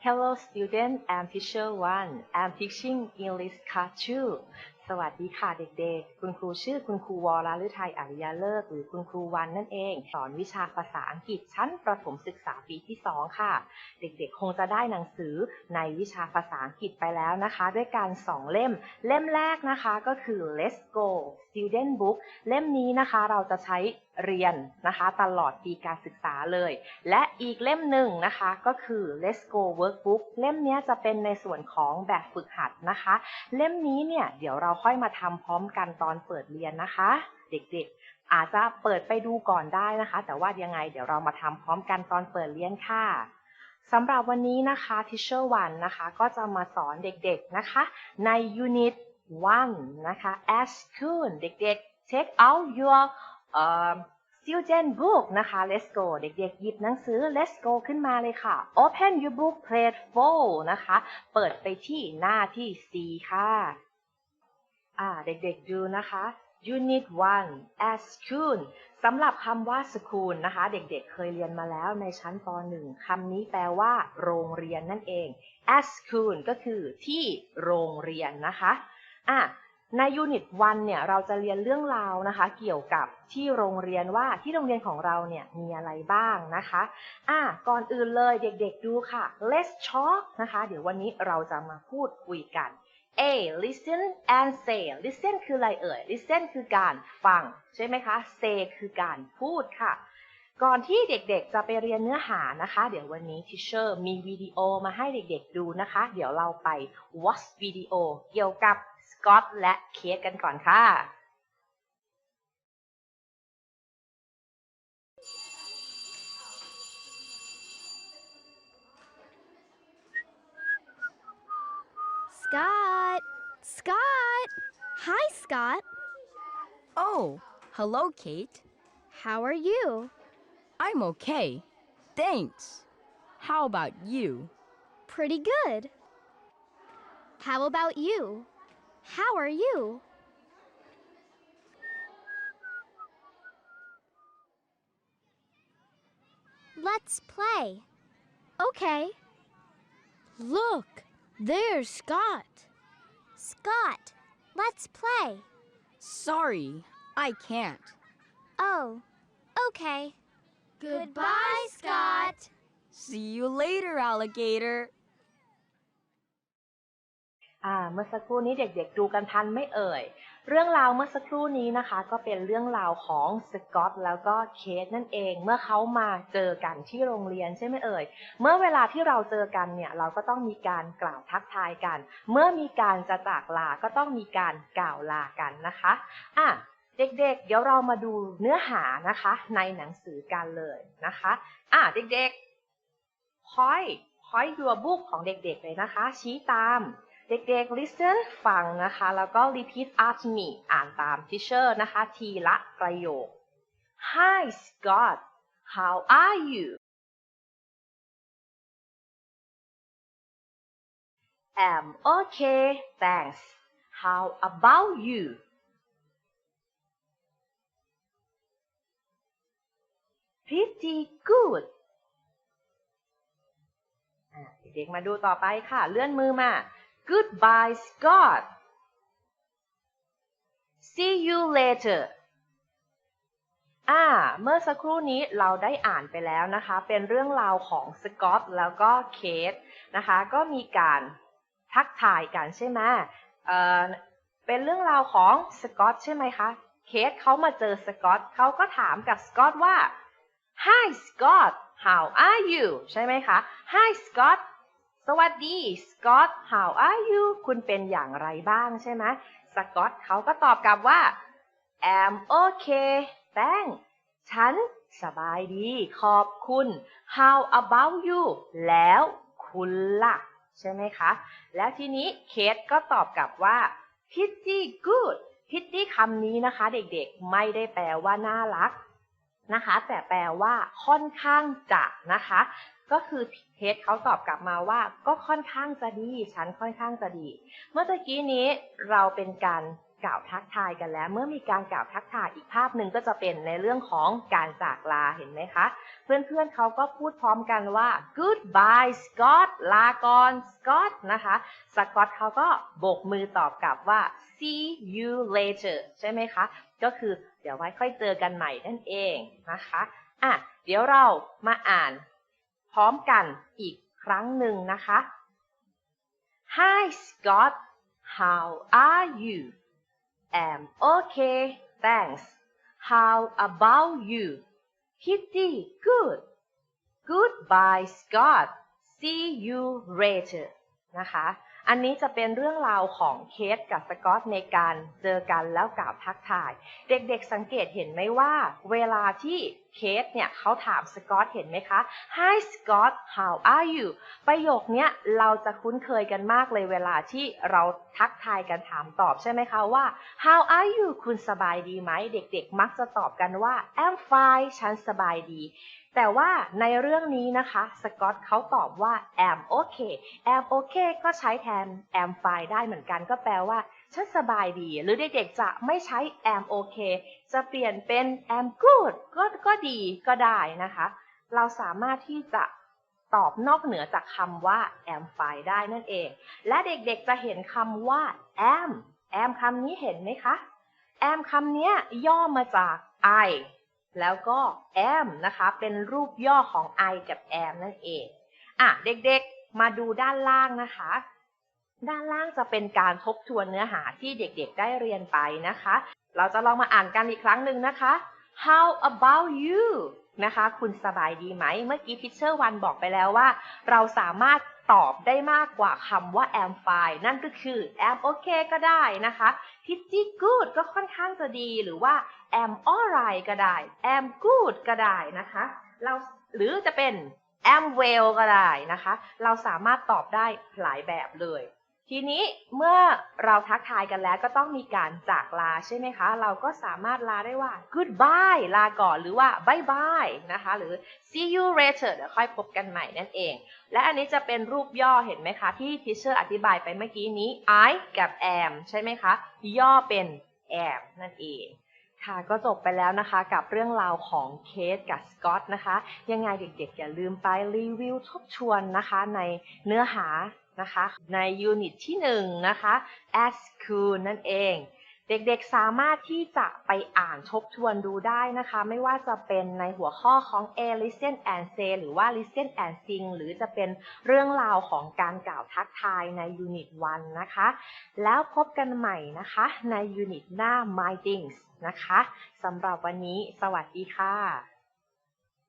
Hello student I'm teacher one I'm teaching English class two สวัสดีค่ะเด็กๆ คุณครูชื่อคุณครูวรฤทัยอริยเลิกษ์หรือคุณครูวันนั่นเอง สอนวิชาภาษาอังกฤษชั้นประถมศึกษาปีที่ 2 ค่ะ เด็กๆ คงจะได้หนังสือในวิชาภาษาอังกฤษไปแล้วนะคะ ด้วยการสองเล่ม เล่มแรกนะคะก็คือ Let's Go Student Book เล่มนี้นะคะเราจะใช้ เรียนนะคะ ตลอดปีการศึกษาเลย และอีกเล่มหนึ่งนะคะก็คือ Let's Go Workbook เล่มนี้จะเป็นในส่วนของแบบฝึกหัดนะคะ เล่มนี้เนี่ยเดี๋ยวเราค่อยมาทำพร้อมกันตอนเปิดเรียนนะคะ เด็กๆ อาจจะเปิดไปดูก่อนได้นะคะ แต่ว่ายังไงเดี๋ยวเรามาทำพร้อมกันตอนเปิดเรียนค่ะสำหรับวันนี้นะคะ Teacher 1นะคะ ก็จะมาสอนเด็กๆนะคะ ใน Unit 1 นะคะ as soon เด็กๆ take out your um, student book นะคะ let's go เด็กๆ หยิบหนังสือ let's go ขึ้นมาเลยค่ะ open your book page 4นะคะ เปิดไปที่หน้าที่4ค่ะอ่าเด็กๆ ดูนะคะ Unit 1 as soon สำหรับคำว่า school นะคะ เด็กๆเคยเรียนมาแล้วในชั้นป .1 คำนี้แปลว่า โรงเรียนนั่นเอง as school ก็คือที่โรงเรียนนะคะอะ ในยูนิต1เนี่ยเราจะเรียนเรื่องราวนะคะ เกี่ยวกับที่โรงเรียนว่าที่โรงเรียนของเราเนี่ยมีอะไรบ้างนะคะอะก่อนอื่นเลยเด็กๆดูค่ะ let's talk นะคะ เดี๋ยววันนี้เราจะมาพูดคุยกัน A listen and say listen คืออะไรเอ่ย listen คือการฟัง ใช่ไหมคะ say คือการพูดค่ะ ก่อนที่เด็กๆจะไปเรียนเนื้อหานะคะ เดี๋ยววันนี้ teacher มีวิดีโอมาให้เด็กๆดูนะคะ เดี๋ยวเราไป watch วิดีโอเกี่ยวกับ กอตและเคสกันก่อนค่ะ Scott! Scott! Hi, Scott. Oh, hello, Kate. How are you? I'm okay. Thanks. How about you? Pretty good. How about you? How are you? Let's play. Okay. Look, there's Scott. Scott, let's play. Sorry, I can't. Oh, okay. Goodbye, Scott. See you later, alligator. อ่าเมื่อสักครู่นี้เด็กๆดูกันทันไม่เอ่ย เรื่องราวเมื่อสักครู่นี้นะคะ ก็เป็นเรื่องราวของสกอตแล้วก็เคทนั่นเอง เมื่อเขามาเจอกันที่โรงเรียนใช่ไหมเอ่ย เมื่อเวลาที่เราเจอกันเนี่ยเราก็ต้องมีการกล่าวทักทายกัน เมื่อมีการจะจากลาก็ต้องมีการกล่าวลากันนะคะอะเด็กๆ เดี๋ยวเรามาดูเนื้อหานะคะ ในหนังสือกันเลยนะคะอะเด็กๆ point point your book ของเด็กๆเลยนะคะ ชี้ตาม เด็กๆ listen ฟังนะคะ แล้วก็ repeat after me อ่านตาม teacher นะคะ ทีละประโยค Hi Scott how are you I'm okay thanks how about you pretty good เด็กๆมาดูต่อไปค่ะ เลื่อนมือมา Goodbye Scott See you later อ่า เมื่อสักครู่นี้เราได้อ่านไปแล้วนะคะ เป็นเรื่องราวของสกอตแล้วก็เคทนะคะ ก็มีการทักทายกันใช่ไหมเอ่อ เป็นเรื่องราวของสกอตใช่ไหมคะ เคทเขามาเจอสกอตเขาก็ถามกับสกอตว่า Hi Scott how are you ใช่ไหมคะ Hi Scott สวัสดี Scott how are you คุณเป็นอย่างไรบ้างใช่ไหมสกอตเขาก็ตอบกลับว่า I'm okay thanks ฉันสบายดี ขอบคุณ How about you แล้วคุณล่ะ ใช่ไหมคะ แล้วทีนี้เคทก็ตอบกลับว่า pretty good pretty คำนี้นะคะ เด็กๆ ไม่ได้แปลว่าน่ารัก นะคะ แต่แปลว่าค่อนข้างจะนะคะ ก็คือเทสเขาตอบกลับมาว่า ก็ค่อนข้างจะดี ฉันค่อนข้างจะดี เมื่อกี้นี้เราเป็นการ กล่าวทักทายกันแล้ว เมื่อมีการกล่าวทักทายอีกภาพหนึ่งก็จะเป็นในเรื่องของการจากลาเห็นไหมคะ เพื่อนๆเขาก็พูดพร้อมกันว่า goodbye Scott ลาก่อน Scott นะคะสกอตเขาก็โบกมือตอบกลับว่า see you later ใช่ไหมคะ ก็คือเดี๋ยวไว้ค่อยเจอกันใหม่นั่นเองนะคะอะเดี๋ยวเรามาอ่านพร้อมกันอีกครั้งหนึ่งนะคะ Hi Scott how are you am okay thanks how about you Kitty good goodbye Scott see you later นะคะ อันนี้จะเป็นเรื่องราวของเคสกับสกอตในการเจอกันแล้วกล่าวทักทาย เด็กๆสังเกตเห็นไหมว่า เวลาที่ เคสเนี่ยเขาถามสกอตเห็นไหมคะ Hi Scott how are you ประโยคเนี้ยเราจะคุ้นเคยกันมากเลยเวลาที่เราทักทายกันถามตอบใช่ไหมคะว่า How are you คุณสบายดีไหม เด็กๆ มักจะตอบกันว่า I'm fine ฉันสบายดี แต่ว่าในเรื่องนี้นะคะสกอตเขาตอบว่า am okay am okay ก็ใช้แทน am fine ได้เหมือนกันก็แปลว่า ฉันสบายดี หรือเด็กๆจะไม่ใช้ am okay จะเปลี่ยนเป็น am good ก็ก็ดีก็ได้นะคะ เราสามารถที่จะตอบนอกเหนือจากคำว่า am fine ได้นั่นเอง และเด็กๆจะเห็นคำว่า am am คำนี้เห็นไหมคะ am คำนี้ย่อมาจาก I แล้วก็ am นะคะ เป็นรูปย่อของ I กับ am นั่นเอง อะ เด็กๆ มาดูด้านล่างนะคะ ด้านล่างจะเป็นการทบทวนเนื้อหาที่เด็กๆได้เรียนไปนะคะ เราจะลองมาอ่านกันอีกครั้งหนึ่งนะคะ How about you นะคะ คุณสบายดีไหม เมื่อกี้พิเชอร์วันบอกไปแล้วว่า เราสามารถตอบได้มากกว่าคำว่า am fine นั่นก็คือ am okay ก็ได้นะคะ pretty good ก็ค่อนข้างจะดีหรือว่า am alright ก็ได้ am good ก็ได้นะคะ เราหรือจะเป็น am well ก็ได้นะคะ เราสามารถตอบได้หลายแบบเลย ทีนี้เมื่อเราทักทายกันแล้วก็ต้องมีการจากลาใช่ไหมคะ เราก็สามารถลาได้ว่า goodbye ลาก่อนหรือว่า bye bye นะคะ หรือ see you later เดี๋ยวค่อยพบกันใหม่นั่นเอง และอันนี้จะเป็นรูปย่อเห็นไหมคะ ที่ทิเชอร์อธิบายไปเมื่อกี้นี้ I กับ am ใช่ไหมคะ ย่อเป็น am นั่นเองค่ะก็จบไปแล้วนะคะกับเรื่องราวของเคสกับสกอตนะคะ ยังไงเด็กๆอย่าลืมไปรีวิวทบทวนนะคะในเนื้อหา นะคะ ในยูนิตที่1นะคะ as school นั่นเอง เด็กๆสามารถที่จะไปอ่านทบทวนดูได้นะคะ ไม่ว่าจะเป็นในหัวข้อของ A listen and say หรือว่า listen and sing หรือจะเป็นเรื่องราวของการกล่าวทักทายในยูนิต1นะคะ แล้วพบกันใหม่นะคะ ในยูนิตหน้า My Things นะคะสำหรับวันนี้ สวัสดีค่ะ